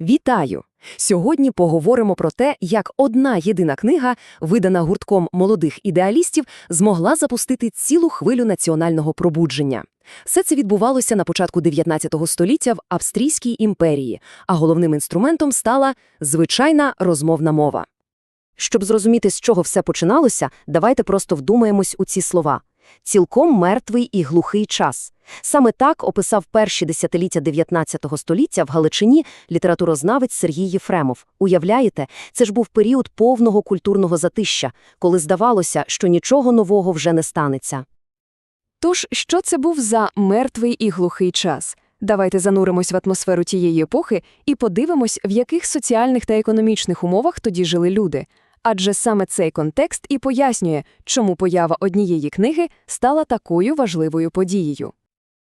Вітаю! Сьогодні поговоримо про те, як одна єдина книга, видана гуртком молодих ідеалістів, змогла запустити цілу хвилю національного пробудження. Все це відбувалося на початку 19 століття в Австрійській імперії, а головним інструментом стала звичайна розмовна мова. Щоб зрозуміти, з чого все починалося, давайте просто вдумаємось у ці слова. Цілком мертвий і глухий час. Саме так описав перші десятиліття 19 століття в Галичині літературознавець Сергій Єфремов. Уявляєте, це ж був період повного культурного затища, коли здавалося, що нічого нового вже не станеться. Тож, що це був за мертвий і глухий час? Давайте зануримось в атмосферу тієї епохи і подивимось, в яких соціальних та економічних умовах тоді жили люди. Адже саме цей контекст і пояснює, чому поява однієї книги стала такою важливою подією.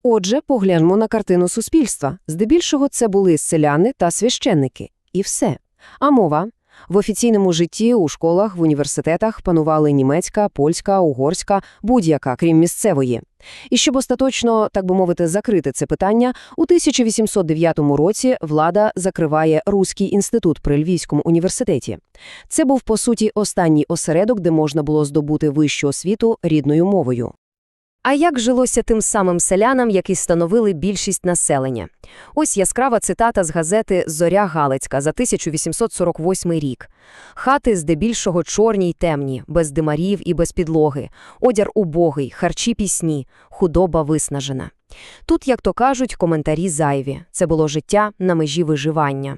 Отже, погляньмо на картину суспільства. Здебільшого це були селяни та священники. І все. А мова? В офіційному житті у школах, в університетах панували німецька, польська, угорська, будь-яка, крім місцевої. І щоб остаточно, так би мовити, закрити це питання, у 1809 році влада закриває Руський інститут при Львівському університеті. Це був, по суті, останній осередок, де можна було здобути вищу освіту рідною мовою. А як жилося тим самим селянам, які становили більшість населення? Ось яскрава цитата з газети «Зоря Галицька» за 1848 рік. Хати здебільшого чорні й темні, без димарів і без підлоги, одяг убогий, харчі пісні, худоба виснажена. Тут, як то кажуть, коментарі зайві. Це було життя на межі виживання.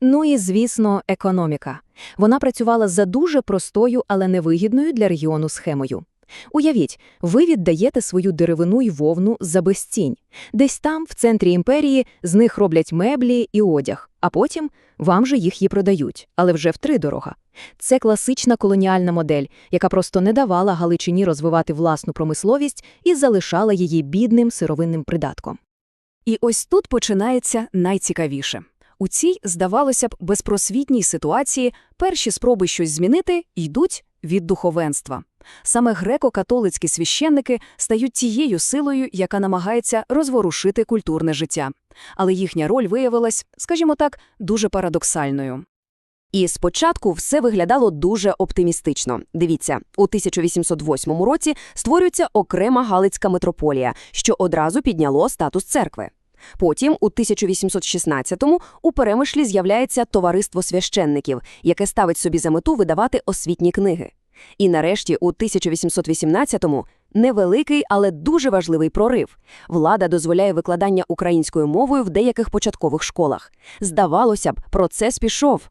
Ну і, звісно, економіка. Вона працювала за дуже простою, але невигідною для регіону схемою. Уявіть, ви віддаєте свою деревину й вовну за безцінь. Десь там, в центрі імперії, з них роблять меблі і одяг, а потім вам же їх і продають, але вже втридорога. Це класична колоніальна модель, яка просто не давала Галичині розвивати власну промисловість і залишала її бідним сировинним придатком. І ось тут починається найцікавіше. У цій, здавалося б, безпросвітній ситуації перші спроби щось змінити йдуть від духовенства. Саме греко-католицькі священники стають тією силою, яка намагається розворушити культурне життя. Але їхня роль виявилась, скажімо так, дуже парадоксальною. І спочатку все виглядало дуже оптимістично. Дивіться, у 1808 році створюється окрема Галицька митрополія, що одразу підняло статус церкви. Потім, у 1816-му, у Перемишлі з'являється товариство священників, яке ставить собі за мету видавати освітні книги. І нарешті, у 1818-му, невеликий, але дуже важливий прорив. Влада дозволяє викладання українською мовою в деяких початкових школах. Здавалося б, процес пішов.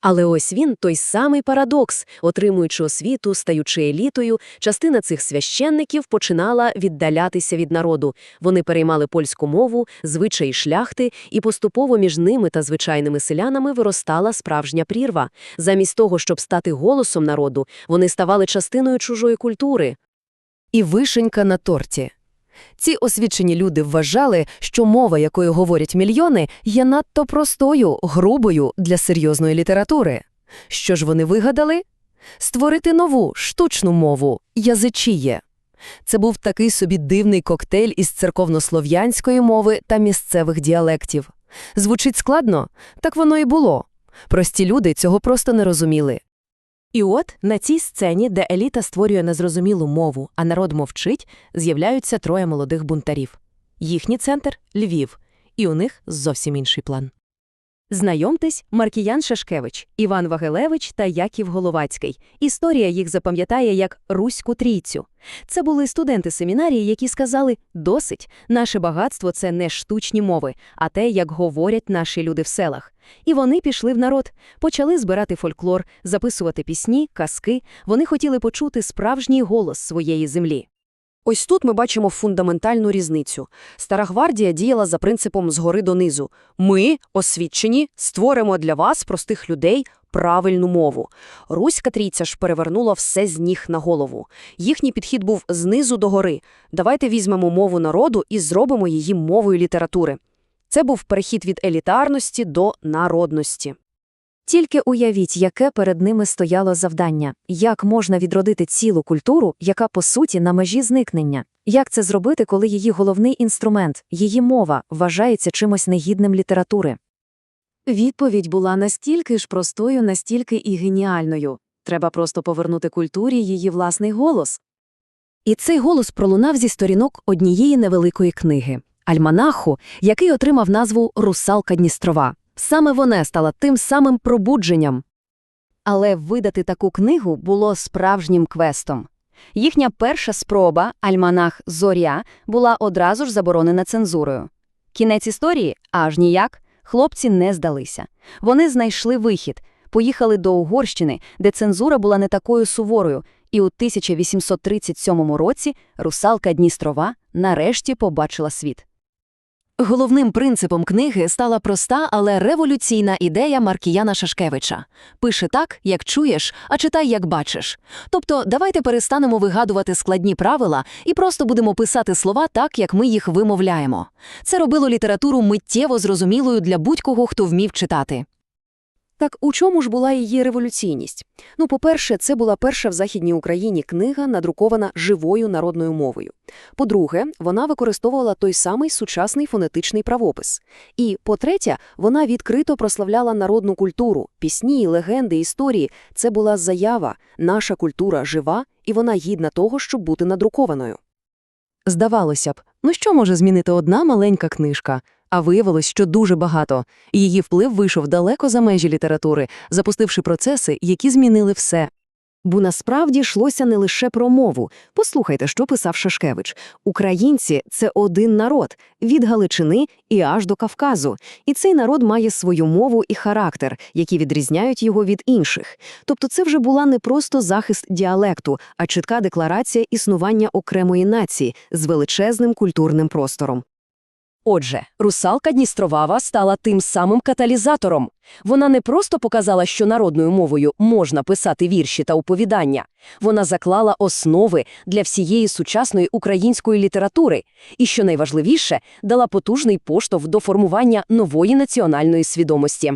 Але ось він той самий парадокс. Отримуючи освіту, стаючи елітою, частина цих священників починала віддалятися від народу. Вони переймали польську мову, звичаї шляхти, і поступово між ними та звичайними селянами виростала справжня прірва. Замість того, щоб стати голосом народу, вони ставали частиною чужої культури. І вишенька на торті. Ці освічені люди вважали, що мова, якою говорять мільйони, є надто простою, грубою для серйозної літератури. Що ж вони вигадали? Створити нову, штучну мову – язичіє. Це був такий собі дивний коктейль із церковнослов'янської мови та місцевих діалектів. Звучить складно? Так воно і було. Прості люди цього просто не розуміли. І от на цій сцені, де еліта створює незрозумілу мову, а народ мовчить, з'являються троє молодих бунтарів. Їхній центр Львів, і у них зовсім інший план. Знайомтесь, Маркіян Шашкевич, Іван Вагелевич та Яків Головацький. Історія їх запам'ятає як Руську трійцю. Це були студенти семінарії, які сказали «досить, наше багатство – це не штучні мови, а те, як говорять наші люди в селах». І вони пішли в народ, почали збирати фольклор, записувати пісні, казки. Вони хотіли почути справжній голос своєї землі. Ось тут ми бачимо фундаментальну різницю. Стара гвардія діяла за принципом згори донизу. Ми, освічені, створимо для вас, простих людей, правильну мову. Руська трійця ж перевернула все з ніг на голову. Їхній підхід був знизу до гори. Давайте візьмемо мову народу і зробимо її мовою літератури. Це був перехід від елітарності до народності. Тільки уявіть, яке перед ними стояло завдання, як можна відродити цілу культуру, яка по суті на межі зникнення. Як це зробити, коли її головний інструмент, її мова, вважається чимось негідним літератури? Відповідь була настільки ж простою, настільки і геніальною. Треба просто повернути культурі її власний голос. І цей голос пролунав зі сторінок однієї невеликої книги Альманаху, який отримав назву Русалка Дністрова. Саме вона стала тим самим пробудженням. Але видати таку книгу було справжнім квестом. Їхня перша спроба, альманах Зоря, була одразу ж заборонена цензурою. Кінець історії аж ніяк. Хлопці не здалися. Вони знайшли вихід, поїхали до Угорщини, де цензура була не такою суворою, і у 1837 році русалка Дністрова нарешті побачила світ. Головним принципом книги стала проста, але революційна ідея Маркіяна Шашкевича. Пише так, як чуєш, а читай, як бачиш. Тобто, давайте перестанемо вигадувати складні правила і просто будемо писати слова так, як ми їх вимовляємо. Це робило літературу миттєво зрозумілою для будь-кого, хто вмів читати. Так у чому ж була її революційність? Ну, по-перше, це була перша в Західній Україні книга, надрукована живою народною мовою. По-друге, вона використовувала той самий сучасний фонетичний правопис. І, по-третє, вона відкрито прославляла народну культуру, пісні, легенди, історії. Це була заява, наша культура жива, і вона гідна того, щоб бути надрукованою. Здавалося б, ну що може змінити одна маленька книжка? А виявилось, що дуже багато. Її вплив вийшов далеко за межі літератури, запустивши процеси, які змінили все. Бо насправді йшлося не лише про мову. Послухайте, що писав Шашкевич. Українці – це один народ, від Галичини і аж до Кавказу. І цей народ має свою мову і характер, які відрізняють його від інших. Тобто це вже була не просто захист діалекту, а чітка декларація існування окремої нації з величезним культурним простором. Отже, русалка Дністровава стала тим самим каталізатором. Вона не просто показала, що народною мовою можна писати вірші та оповідання. Вона заклала основи для всієї сучасної української літератури і, що найважливіше, дала потужний поштовх до формування нової національної свідомості.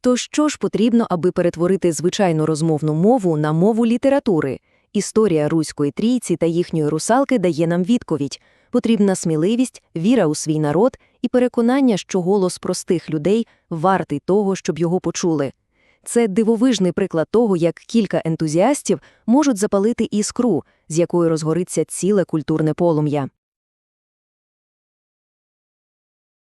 То що ж потрібно, аби перетворити звичайну розмовну мову на мову літератури? Історія Руської трійці та їхньої русалки дає нам відповідь. Потрібна сміливість, віра у свій народ і переконання, що голос простих людей вартий того, щоб його почули. Це дивовижний приклад того, як кілька ентузіастів можуть запалити іскру, з якої розгориться ціле культурне полум'я.